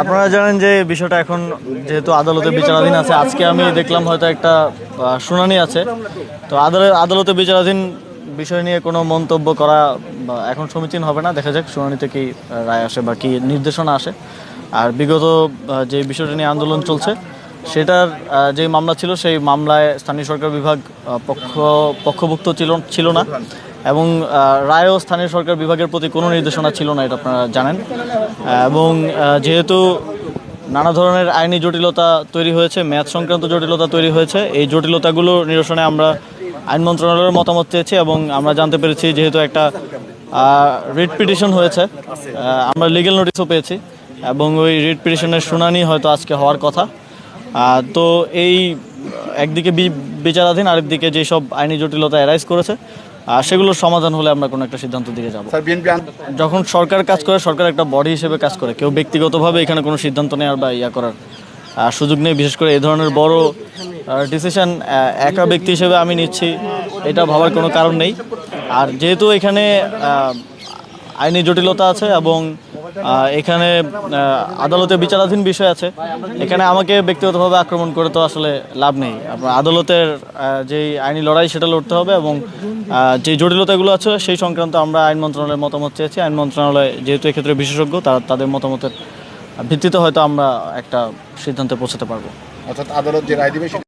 আপনারা জানেন যে বিষয়টা এখন যেহেতু আদালতে বিচারাধীন আছে, আজকে আমি দেখলাম হয়তো একটা শুনানি আছে। তো আদালত বিচারাধীন বিষয় নিয়ে কোনো মন্তব্য করা এখন সমীচীন হবে না। দেখা যাক শুনানিতে কি রায় আসে বা কি নির্দেশনা আসে। আর বিগত যে বিষয়টা নিয়ে আন্দোলন চলছে, সেটার যে মামলা ছিল, সেই মামলায় স্থানীয় সরকার বিভাগ পক্ষ, পক্ষভুক্ত ছিল ছিল না। এবং রায়ও স্থানীয় সরকার বিভাগের প্রতি কোনো নির্দেশনা ছিল না, এটা আপনারা জানেন। এবং যেহেতু নানা ধরনের আইনি জটিলতা তৈরি হয়েছে ম্যাথ সংক্রান্ত জটিলতা তৈরি হয়েছে, এই জটিলতাগুলো নিরসনে আমরা আইন মন্ত্রণালয়ের মতামত চেয়েছি এবং আমরা জানতে পেরেছি যেহেতু একটা রিট পিটিশন হয়েছে আমরা লিগেল নোটিশও পেয়েছি এবং ওই রিট পিটিশনের শুনানি হয়তো আজকে হওয়ার কথা। তো এই একদিকে বিচারাধীন, আরেকদিকে যেসব আইনি জটিলতা অ্যারাইজ করেছে সেগুলোর সমাধান হলে আমরা কোনো একটা সিদ্ধান্ত দিকে যাব। যখন সরকার কাজ করে সরকার একটা বডি হিসেবে কাজ করে। কেউ ব্যক্তিগতভাবে এখানে কোনো সিদ্ধান্ত নেওয়ার বা ইয়া করার সুযোগ নেই। বিশেষ করে এই ধরনের বড় ডিসিশন একা ব্যক্তি হিসেবে আমি নিচ্ছি এটা ভাবার কোনো কারণ নেই। আর যেহেতু এখানে আইনি জটিলতা আছে এবং এখানে আদালতে বিচারাধীন বিষয় আছে। এখানে আমাকে ব্যক্তিগতভাবে আক্রমণ করে তো আসলে লাভ নেই। আপনার আদালতের যেই আইনি লড়াই সেটা লড়তে হবে এবং যে জটিলতাগুলো আছে সেই সংক্রান্ত আমরা আইন মন্ত্রণালয়ের মতামত চেয়েছি। আইন মন্ত্রণালয় যেহেতু এক্ষেত্রে বিশেষজ্ঞ, তারা তাদের মতামতের ভিত্তিতে হয়তো আমরা একটা সিদ্ধান্তে পৌঁছাতে পারব। অর্থাৎ আদালত যে রায় দিবে